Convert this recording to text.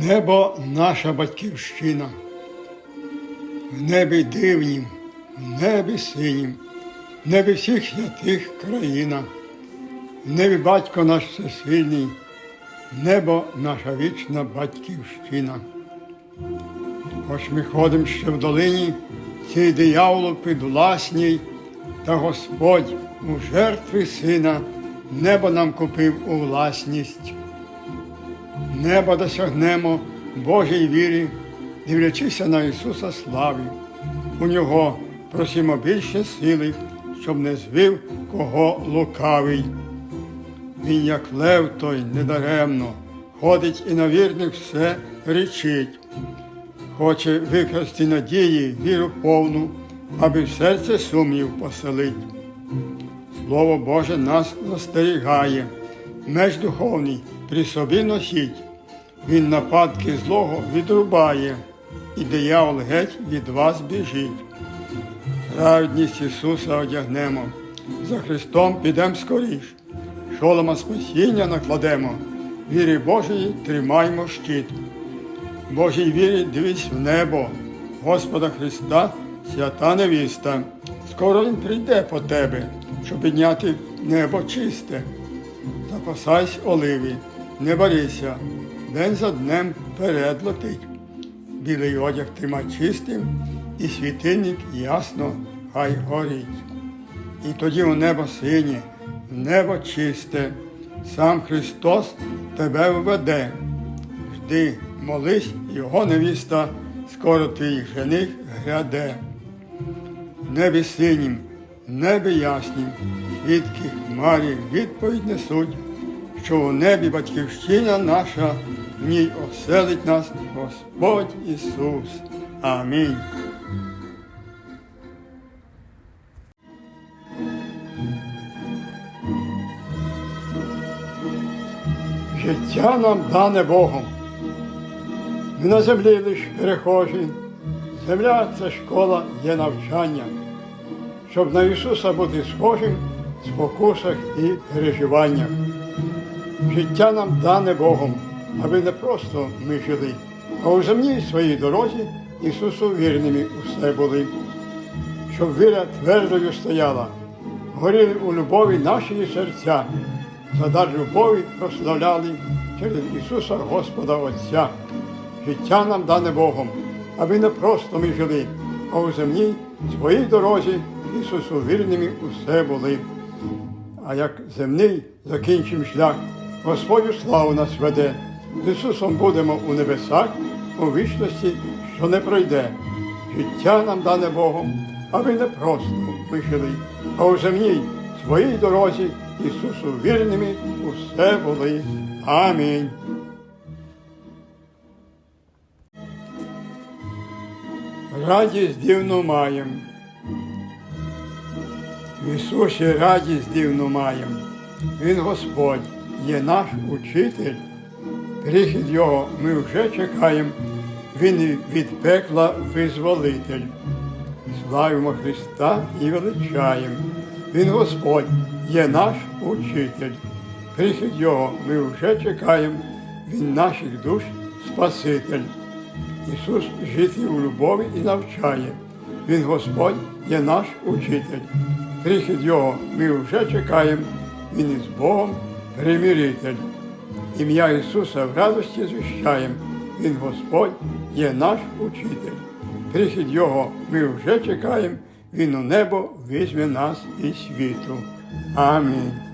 Небо наша батьківщина, в небі дивнім, в небі синім, в небі всіх святих країна, в небі батько наш всесильний, небо наша вічна батьківщина. Хоч ми ходимо ще в долині, цій дияволу підвласній, та Господь у жертві сина небо нам купив у власність. Неба досягнемо Божій вірі, дивлячися на Ісуса славі. У нього просимо більше сили, щоб не звів кого лукавий. Він, як лев той недаремно, ходить і на вірних все речить. Хоче викрасти надії, віру повну, аби в серце сумнів поселить. Слово Боже нас застерігає, меч духовний при собі носіть. Він нападки злого відрубає, і диявол геть від вас біжить. Праведність Ісуса одягнемо, за Христом підемо скоріш, шолома спасіння накладемо, вірі Божої тримаймо щит. Божій вірі дивись в небо, Господа Христа, свята невіста. Скоро Він прийде по тебе, щоб підняти небо чисте. Запасайся оливі, не борися, день за днем перед летить. Білий одяг тримай чистим, і світильник ясно хай горить. І тоді у небо синє, в небо чисте, сам Христос тебе введе. Жди, молись, його невіста, скоро твій жених гряде. Небі синім, небі яснім, свідки хмарі відповідь несуть, що у небі батьківщина наша, в ній оселить нас Господь Ісус. Амінь. Життя нам дане Богом. Ми на землі лиш перехожі. Земля це школа є навчання, щоб на Ісуса бути схожим в спокусах і переживаннях. Життя нам дане Богом, аби не просто ми жили, а у земній своїй дорозі Ісусу вірними усе були, щоб віра твердою стояла, горіли у любові наші серця, за дар любові прославляли через Ісуса Господа Отця. Життя нам дане Богом, аби не просто ми жили, а у земній своїй дорозі Ісусу вірними усе були. А як земний закінчим шлях, Господню славу нас веде, з Ісусом будемо у небесах, у вічності, що не пройде. Життя нам дане Богом, аби не просто ми жили, а у земній своїй дорозі Ісусу вірними усе були. Амінь. Радість дивну маєм. В Ісусі радість дивну маєм. Він Господь, є наш учитель. Прихід Його ми вже чекаємо. Він від пекла визволитель. Славимо Христа і величаємо. Він Господь, є наш учитель. Прихід Його ми вже чекаємо. Він наших душ Спаситель. Ісус жити у любові і навчає. Він Господь є наш учитель. Прихід Його ми вже чекаємо, Він із Богом примиритель. Ім'я Ісуса в радості звіщаємо. Він Господь є наш учитель. Прихід Його ми вже чекаємо, Він у небо візьме нас із світу. Амінь.